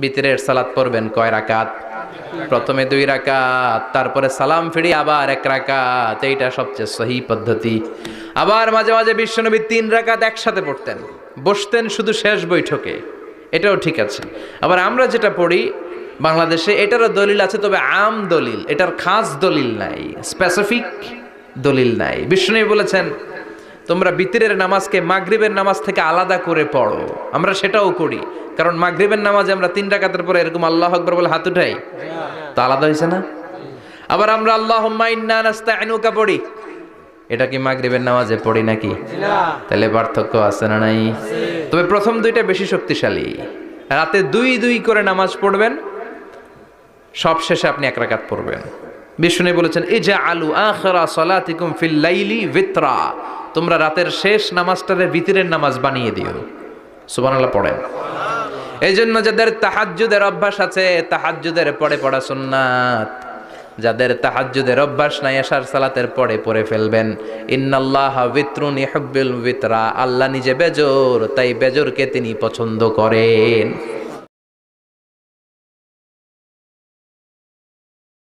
বিতরের সালাত পড়বেন কয় রাকাত? প্রথমে দুই রাকাত, তারপরে সালাম ফিরি আবার এক রাকাত, এইটা সবচেয়ে সহি পদ্ধতি। আবার মাঝে মাঝে বিশ্বনবী তিন রাকাত একসাথে পড়তেন। বসতেন শুধু শেষ বৈঠকে। এটাও ঠিক আছে। আবার আমরা যেটা পড়ি, বাংলাদেশে এটারও দলিল আছে, তবে আম দলিল, এটার খাস দলিল নাই স্পেসিফিক দলিল নাই। বিষ্ণু বলেছেন তোমরা বিতিরের নামাজকে মাগরিবের নামাজ থেকে আলাদা করে পড়ো। আমরা সেটাও করি। কারণ মাগরিবের নামাজে আমরা তিন রাকাতের পরে এরকম আল্লাহ আকবর বলে হাত উঠাই। তা আলাদা হয়েছে না? আবার আমরা আল্লাহ নাস্তাইনুকা পড়ি। এটা কি মাগরিবের নামাজে পড়ি নাকি? তাহলে পার্থক্য আছে না নাই? তবে প্রথম দুইটা বেশি শক্তিশালী। রাতে দুই দুই করে নামাজ পড়বেন। সব শেষে আপনি এক রাকাত পড়বেন। বিষ্ণু বলেছেন এই যে আলু আখরা সলাতিকুম ফিল লাইলি ভিত্রা। তোমরা রাতের শেষ নামাজটারে ভিতরের নামাজ বানিয়ে দিও। সুবহানাল্লাহ পড়েন। এই জন্য যাদের তাহাজ্জুদের অভ্যাস আছে, তাহাজ্জুদের পড়ে পড়া সুন্নাত। যাদের তাহাজ্জুদের অভ্যাস নাই, আশার সালাতের পরে পড়ে ফেলবেন। ইন্নাল্লাহ বিত্রুন ইহুব্বিল বিতরা আল্লাহ নিজে বেজোর, তাই বেজোরকে তিনি পছন্দ করেন।